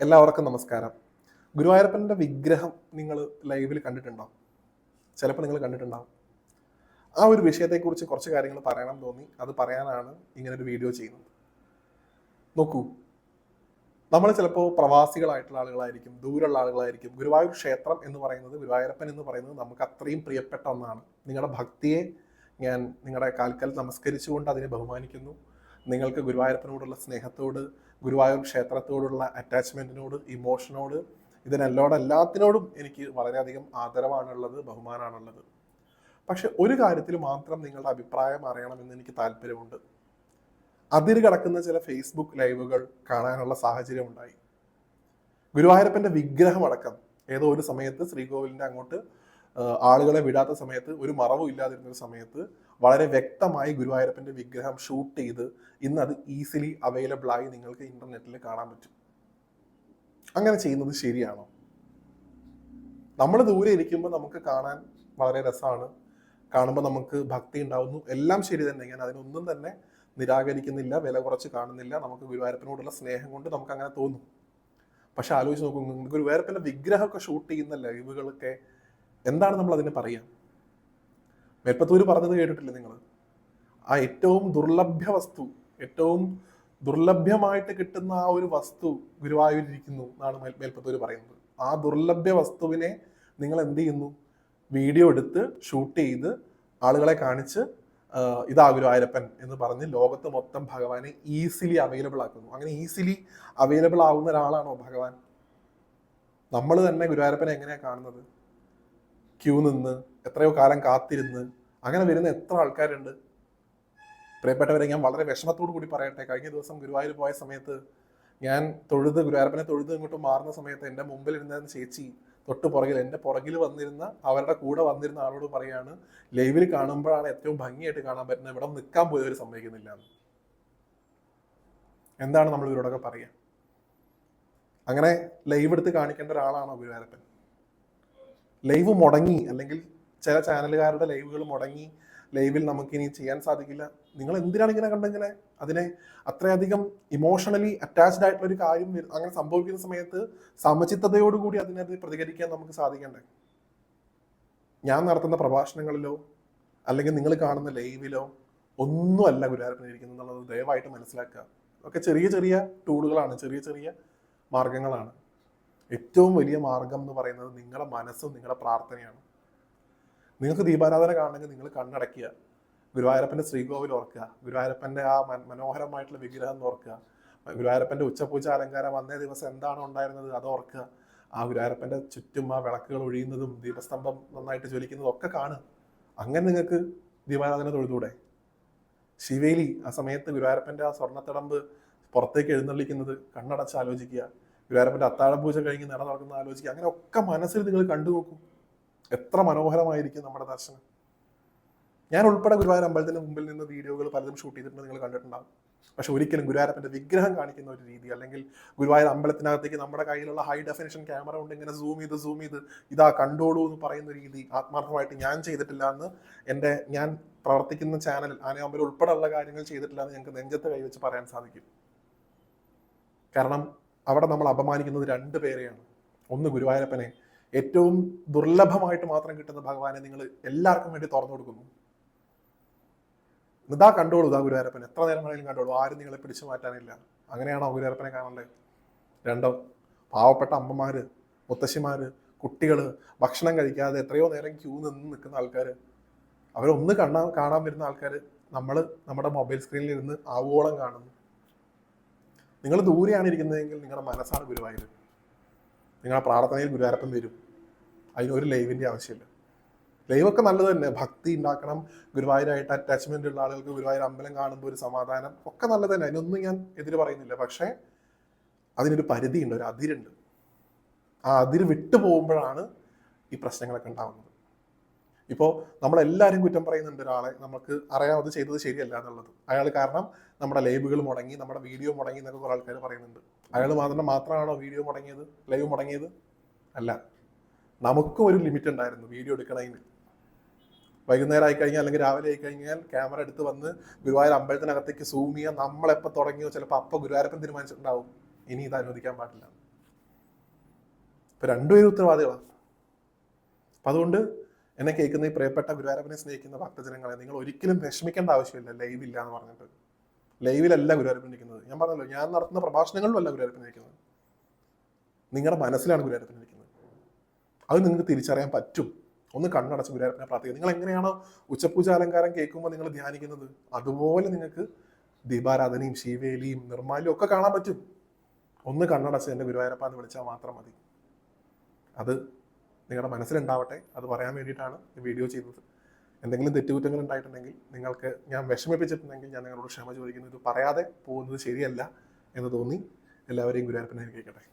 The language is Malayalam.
എല്ലാവർക്കും നമസ്കാരം. ഗുരുവായൂരപ്പന്റെ വിഗ്രഹം നിങ്ങൾ ലൈവിൽ കണ്ടിട്ടുണ്ടാവും ചിലപ്പോൾ നിങ്ങൾ കണ്ടിട്ടുണ്ടാവും. ആ ഒരു വിഷയത്തെക്കുറിച്ച് കുറച്ച് കാര്യങ്ങൾ പറയണം തോന്നി. അത് പറയാനാണ് ഇങ്ങനെ ഒരു വീഡിയോ ചെയ്യുന്നത്. നോക്കൂ. നമ്മൾ ചിലപ്പോൾ പ്രവാസികളായിട്ടുള്ള ആളുകളായിരിക്കും ദൂരമുള്ള ആളുകളായിരിക്കും. ഗുരുവായൂർ ക്ഷേത്രം എന്ന് പറയുന്നത് ഗുരുവായൂരപ്പൻ എന്ന് പറയുന്നത് നമുക്ക് അത്രയും പ്രിയപ്പെട്ട ഒന്നാണ്. നിങ്ങളുടെ ഭക്തിയെ ഞാൻ നിങ്ങളുടെ കാൽക്കൽ നമസ്കരിച്ചുകൊണ്ട് അതിനെ ബഹുമാനിക്കുന്നു. നിങ്ങൾക്ക് ഗുരുവായൂരപ്പനോടുള്ള സ്നേഹത്തോട് ഗുരുവായൂർ ക്ഷേത്രത്തോടുള്ള അറ്റാച്ച്മെന്റിനോട് ഇമോഷനോട് ഇതിനെല്ലോട് എല്ലാത്തിനോടും എനിക്ക് വളരെയധികം ആദരവാണുള്ളത് ബഹുമാനമാണുള്ളത് പക്ഷെ ഒരു കാര്യത്തിൽ മാത്രം നിങ്ങളുടെ അഭിപ്രായം അറിയണമെന്ന് എനിക്ക് താല്പര്യമുണ്ട്. അതിര് കടക്കുന്ന ചില ഫേസ്ബുക്ക് ലൈവുകൾ കാണാനുള്ള സാഹചര്യം ഉണ്ടായി ഗുരുവായൂരപ്പന്റെ വിഗ്രഹം അടക്കം ഏതോ ഒരു സമയത്ത് ശ്രീകോവിലിന്റെ അങ്ങോട്ട് ആളുകളെ വിടാത്ത സമയത്ത് ഒരു മറവും ഇല്ലാതിരുന്ന ഒരു സമയത്ത് വളരെ വ്യക്തമായി ഗുരുവായൂരപ്പന്റെ വിഗ്രഹം ഷൂട്ട് ചെയ്ത് ഇന്ന് അത് ഈസിലി അവൈലബിൾ ആയി നിങ്ങൾക്ക് ഇന്റർനെറ്റിൽ കാണാൻ പറ്റും. അങ്ങനെ ചെയ്യുന്നത് ശരിയാണോ? നമ്മൾ ദൂരെ ഇരിക്കുമ്പോൾ നമുക്ക് കാണാൻ വളരെ രസമാണ്. കാണുമ്പോൾ നമുക്ക് ഭക്തി ഉണ്ടാവുന്നു. എല്ലാം ശരി തന്നെ. ഞാൻ അതിനൊന്നും തന്നെ നിരാകരിക്കുന്നില്ല വില കുറച്ച് കാണുന്നില്ല. നമുക്ക് ഗുരുവായൂരപ്പനോടുള്ള സ്നേഹം കൊണ്ട് നമുക്ക് അങ്ങനെ തോന്നും. പക്ഷെ ആലോചിച്ച് നോക്കൂ ഗുരുവായൂരപ്പന്റെ വിഗ്രഹമൊക്കെ ഷൂട്ട് ചെയ്യുന്ന ലൈവുകളൊക്കെ എന്താണ് നമ്മൾ അതിന് പറയുക മേൽപ്പത്തൂര് പറഞ്ഞത് കേട്ടിട്ടില്ല നിങ്ങൾ? ആ ഏറ്റവും ദുർലഭ്യ വസ്തു ഏറ്റവും ദുർലഭ്യമായിട്ട് കിട്ടുന്ന ആ ഒരു വസ്തു ഗുരുവായൂരിരിക്കുന്നു എന്നാണ് മേൽ മേൽപ്പത്തൂര് പറയുന്നത്. ആ ദുർലഭ്യ വസ്തുവിനെ നിങ്ങൾ എന്ത് ചെയ്യുന്നു? വീഡിയോ എടുത്ത് ഷൂട്ട് ചെയ്ത് ആളുകളെ കാണിച്ച് ഇതാ ഗുരുവായൂരപ്പൻ എന്ന് പറഞ്ഞ് ലോകത്ത് മൊത്തം ഭഗവാനെ ഈസിലി അവൈലബിൾ ആക്കുന്നു. അങ്ങനെ ഈസിലി അവൈലബിൾ ആവുന്ന ഒരാളാണോ ഭഗവാൻ? നമ്മൾ തന്നെ ഗുരുവായൂരപ്പനെ എങ്ങനെയാണ് കാണുന്നത്? ക്യൂ നിന്ന് എത്രയോ കാലം കാത്തിരുന്ന് അങ്ങനെ വരുന്ന എത്ര ആൾക്കാരുണ്ട്? പ്രിയപ്പെട്ടവരെ ഞാൻ വളരെ വിഷമത്തോടു കൂടി പറയട്ടെ. കഴിഞ്ഞ ദിവസം ഗുരുവായൂർ പോയ സമയത്ത് ഞാൻ തൊഴുത് ഗുരുവായൂരപ്പനെ തൊഴുത് ഇങ്ങോട്ട് മാറുന്ന സമയത്ത് എന്റെ മുമ്പിൽ ഇരുന്ന ചേച്ചി തൊട്ട് പുറകിൽ എന്റെ പുറകിൽ വന്നിരുന്ന അവരുടെ കൂടെ വന്നിരുന്ന ആളോട് പറയാണ് ലൈവിൽ കാണുമ്പോഴാണ് ഏറ്റവും ഭംഗിയായിട്ട് കാണാൻ പറ്റുന്നത്. ഇവിടെ നിൽക്കാൻ പോയവർ സമ്മതിക്കുന്നില്ല. എന്താണ് നമ്മൾ ഇവരോടൊക്കെ പറയുക? അങ്ങനെ ലൈവ് എടുത്ത് കാണിക്കേണ്ട ഒരാളാണോ ഗുരുവായൂരപ്പൻ? ലൈവ് മുടങ്ങി അല്ലെങ്കിൽ ചില ചാനലുകാരുടെ ലൈവുകൾ മുടങ്ങി ലൈവിൽ നമുക്കിനി ചെയ്യാൻ സാധിക്കില്ല. നിങ്ങൾ എന്തിനാണ് ഇങ്ങനെ? കണ്ടിങ്ങനെ അതിനെ അത്രയധികം ഇമോഷണലി അറ്റാച്ച്ഡ് ആയിട്ടുള്ള ഒരു കാര്യം അങ്ങനെ സംഭവിക്കുന്ന സമയത്ത് സമചിത്തതയോടുകൂടി അതിനെ പ്രതികരിക്കാൻ നമുക്ക് സാധിക്കണ്ടേ? ഞാൻ നടത്തുന്ന പ്രഭാഷണങ്ങളിലോ അല്ലെങ്കിൽ നിങ്ങൾ കാണുന്ന ലൈവിലോ ഒന്നുമല്ല ഗുരുവായൂരപ്പൻ ഇരിക്കുന്നത് എന്നുള്ളത് ദയവായിട്ട് മനസ്സിലാക്കുക. ഒക്കെ ചെറിയ ചെറിയ ടൂളുകളാണ് ചെറിയ ചെറിയ മാർഗങ്ങളാണ്. ഏറ്റവും വലിയ മാർഗം എന്ന് പറയുന്നത് നിങ്ങളുടെ മനസ്സും നിങ്ങളുടെ പ്രാർത്ഥനയാണ്. നിങ്ങൾക്ക് ദീപാരാധന കാണണമെങ്കിൽ നിങ്ങൾ കണ്ണടക്കുക ഗുരുവായൂരപ്പന്റെ ശ്രീകോവിൽ ഓർക്കുക. ഗുരുവായൂരപ്പന്റെ ആ മനോഹരമായിട്ടുള്ള വിഗ്രഹം ഓർക്കുക. ഗുരുവായൂരപ്പന്റെ ഉച്ചപൂജ അലങ്കാരം അന്നേ ദിവസം എന്താണ് ഉണ്ടായിരുന്നത് അത് ഓർക്കുക. ആ ഗുരുവായൂരപ്പന്റെ ചുറ്റും ആ വിളക്കുകൾ ഒഴിയുന്നതും ദീപസ്തംഭം നന്നായിട്ട് ജ്വലിക്കുന്നതും ഒക്കെ കാണുക. അങ്ങനെ നിങ്ങൾക്ക് ദീപാരാധന തൊഴുതൂടെ ശിവേലി ആ സമയത്ത് ഗുരുവായൂരപ്പന്റെ ആ സ്വർണത്തിടമ്പ് പുറത്തേക്ക് എഴുന്നള്ളിക്കുന്നത് കണ്ണടച്ച് ആലോചിക്കുക. ഗുരുവായൂരപ്പന്റെ അത്താഴപൂജ കഴിഞ്ഞ് നട നടക്കുന്ന ആലോചിക്കുക. അങ്ങനെ ഒക്കെ മനസ്സിൽ നിങ്ങൾ കണ്ടു നോക്കും. എത്ര മനോഹരമായിരിക്കും നമ്മുടെ ദർശനം. ഞാൻ ഉൾപ്പെടെ ഗുരുവായൂർ അമ്പലത്തിന് മുമ്പിൽ നിന്ന് വീഡിയോകൾ പലതും ഷൂട്ട് ചെയ്തിട്ടുണ്ട് നിങ്ങൾ കണ്ടിട്ടുണ്ടാകും പക്ഷെ ഒരിക്കലും ഗുരുവായൂരപ്പന്റെ വിഗ്രഹം കാണിക്കുന്ന ഒരു രീതി അല്ലെങ്കിൽ ഗുരുവായൂർ അമ്പലത്തിനകത്തേക്ക് നമ്മുടെ കയ്യിലുള്ള ഹൈ ഡെഫിനേഷൻ ക്യാമറ കൊണ്ട് ഇങ്ങനെ സൂം ചെയ്ത് സൂം ചെയ്ത് ഇതാ കണ്ടോളൂ എന്ന് പറയുന്ന രീതി ആത്മാർത്ഥമായിട്ട് ഞാൻ ചെയ്തിട്ടില്ല എന്ന് എന്റെ ഞാൻ പ്രവർത്തിക്കുന്ന ചാനൽ ആനയമ്പലം ഉൾപ്പെടെയുള്ള കാര്യങ്ങൾ ചെയ്തിട്ടില്ല എന്ന് ഞങ്ങൾക്ക് നെഞ്ചത്ത് കൈവച്ച് പറയാൻ സാധിക്കും. കാരണം അവിടെ നമ്മൾ അപമാനിക്കുന്നത് രണ്ട് പേരെയാണ്. ഒന്ന് ഗുരുവായൂരപ്പനെ. ഏറ്റവും ദുർലഭമായിട്ട് മാത്രം കിട്ടുന്ന ഭഗവാനെ നിങ്ങൾ എല്ലാവർക്കും വേണ്ടി തുറന്നു കൊടുക്കുന്നു. ഇതാ കണ്ടോളൂ ഇതാ ഗുരുവായൂരപ്പൻ. എത്ര നേരം വേണമെങ്കിലും കണ്ടോളൂ. ആരും നിങ്ങളെ പിടിച്ചു മാറ്റാനില്ല. അങ്ങനെയാണോ ഗുരുവായൂരപ്പനെ കാണേണ്ടത് രണ്ടോ? പാവപ്പെട്ട അമ്മമാര് മുത്തശ്ശിമാര് കുട്ടികൾ ഭക്ഷണം കഴിക്കാതെ എത്രയോ നേരം ക്യൂ നിന്ന് നിൽക്കുന്ന ആൾക്കാർ അവരൊന്ന് കാണാൻ കാണാൻ വരുന്ന ആൾക്കാർ നമ്മൾ നമ്മുടെ മൊബൈൽ സ്ക്രീനിൽ ഇരുന്ന് ആവോളം കാണുന്നു. നിങ്ങൾ ദൂരെയാണ് ഇരിക്കുന്നതെങ്കിൽ നിങ്ങളുടെ മനസ്സാണ് ഗുരുവായൂർ നിങ്ങളുടെ പ്രാർത്ഥനയിൽ ഗുരുവായൂരപ്പം വരും. അതിനൊരു ലൈവിന്റെ ആവശ്യമില്ല. ലൈവൊക്കെ നല്ലത് തന്നെ. ഭക്തി ഉണ്ടാക്കണം. ഗുരുവായൂരായിട്ട് അറ്റാച്ച്മെന്റ് ഉള്ള ആളുകൾക്ക് ഗുരുവായൂർ അമ്പലം കാണുമ്പോൾ ഒരു സമാധാനം ഒക്കെ നല്ലത് തന്നെ. അതിനൊന്നും ഞാൻ എതിര് പറയുന്നില്ല. പക്ഷേ അതിനൊരു പരിധിയുണ്ട്. ഒരു അതിരുണ്ട്. ആ അതിര് വിട്ടു പോകുമ്പോഴാണ് ഈ പ്രശ്നങ്ങളൊക്കെ ഉണ്ടാകുന്നത് ഇപ്പോൾ നമ്മളെല്ലാവരും കുറ്റം പറയുന്നുണ്ട് ഒരാളെ നമുക്ക് അറിയാം അത് ചെയ്തത് ശരിയല്ല എന്നുള്ളത്. അയാൾ കാരണം നമ്മുടെ ലൈവുകൾ മുടങ്ങി നമ്മുടെ വീഡിയോ മുടങ്ങി എന്നൊക്കെ കുറേ ആൾക്കാർ പറയുന്നുണ്ട്. അയാൾ മാത്രം മാത്രമാണോ വീഡിയോ മുടങ്ങിയത് ലൈവ് മുടങ്ങിയത്? അല്ല. നമുക്കും ഒരു ലിമിറ്റ് ഉണ്ടായിരുന്നു വീഡിയോ എടുക്കണതിന് വൈകുന്നേരം ആയി കഴിഞ്ഞാൽ അല്ലെങ്കിൽ രാവിലെ ആയി കഴിഞ്ഞാൽ ക്യാമറ എടുത്ത് വന്ന് ഗുരുവായൂർ അമ്പലത്തിനകത്തേക്ക് സൂം ചെയ്യാൻ നമ്മളെപ്പോൾ തുടങ്ങിയോ ചിലപ്പോൾ അപ്പോൾ ഗുരുവായൂരപ്പൻ തീരുമാനിച്ചിട്ടുണ്ടാവും. ഇനി ഇത് അനുവദിക്കാൻ പാടില്ല. ഇപ്പം രണ്ടുപേരും ഉത്തരവാദികളാണ് അപ്പം അതുകൊണ്ട് എന്നെ കേൾക്കുന്ന ഈ പ്രിയപ്പെട്ട ഗുരുവായൂരപ്പനെ സ്നേഹിക്കുന്ന ഭക്തജനങ്ങളെ നിങ്ങൾ ഒരിക്കലും വിഷമിക്കേണ്ട ആവശ്യമില്ല. ലൈവ് ഇല്ല എന്ന് പറഞ്ഞിട്ട്. ലൈവിലല്ല ഗുരുവായൂരപ്പൻ ഇരിക്കുന്നത് ഞാൻ പറഞ്ഞല്ലോ ഞാൻ നടത്തുന്ന പ്രഭാഷണങ്ങളിലും അല്ല ഗുരുവായൂരപ്പൻ ഇരിക്കുന്നത് നിങ്ങളുടെ മനസ്സിലാണ് ഗുരുവായൂരപ്പൻ ഇരിക്കുന്നത് അത് നിങ്ങൾക്ക് തിരിച്ചറിയാൻ പറ്റും. ഒന്ന് കണ്ണടച്ച് ഗുരുവായൂരപ്പനെ പ്രാർത്ഥിക്കുക. നിങ്ങൾ എങ്ങനെയാണോ ഉച്ചപൂജ അലങ്കാരം കേൾക്കുമ്പോൾ നിങ്ങൾ ധ്യാനിക്കുന്നത് അതുപോലെ നിങ്ങൾക്ക് ദീപാരാധനയും ശിവേലിയും നിർമ്മാല്യവും ഒക്കെ കാണാൻ പറ്റും. ഒന്ന് കണ്ണടച്ച് എന്റെ ഗുരുവായൂരപ്പ എന്ന് വിളിച്ചാൽ മാത്രം മതി. അത് നിങ്ങളുടെ മനസ്സിലുണ്ടാവട്ടെ. അത് പറയാൻ വേണ്ടിയിട്ടാണ് വീഡിയോ ചെയ്യുന്നത്. എന്തെങ്കിലും തെറ്റുകുറ്റങ്ങൾ ഉണ്ടായിട്ടുണ്ടെങ്കിൽ നിങ്ങൾക്ക് ഞാൻ വിഷമിപ്പിച്ചിട്ടുണ്ടെങ്കിൽ ഞാൻ നിങ്ങളോട് ക്ഷമ ചോദിക്കുന്നു. ഇത് പറയാതെ പോകുന്നത് ശരിയല്ല എന്ന് തോന്നി. എല്ലാവരെയും ഗുരുവായൂരപ്പനെ അനുഗ്രഹിക്കട്ടെ.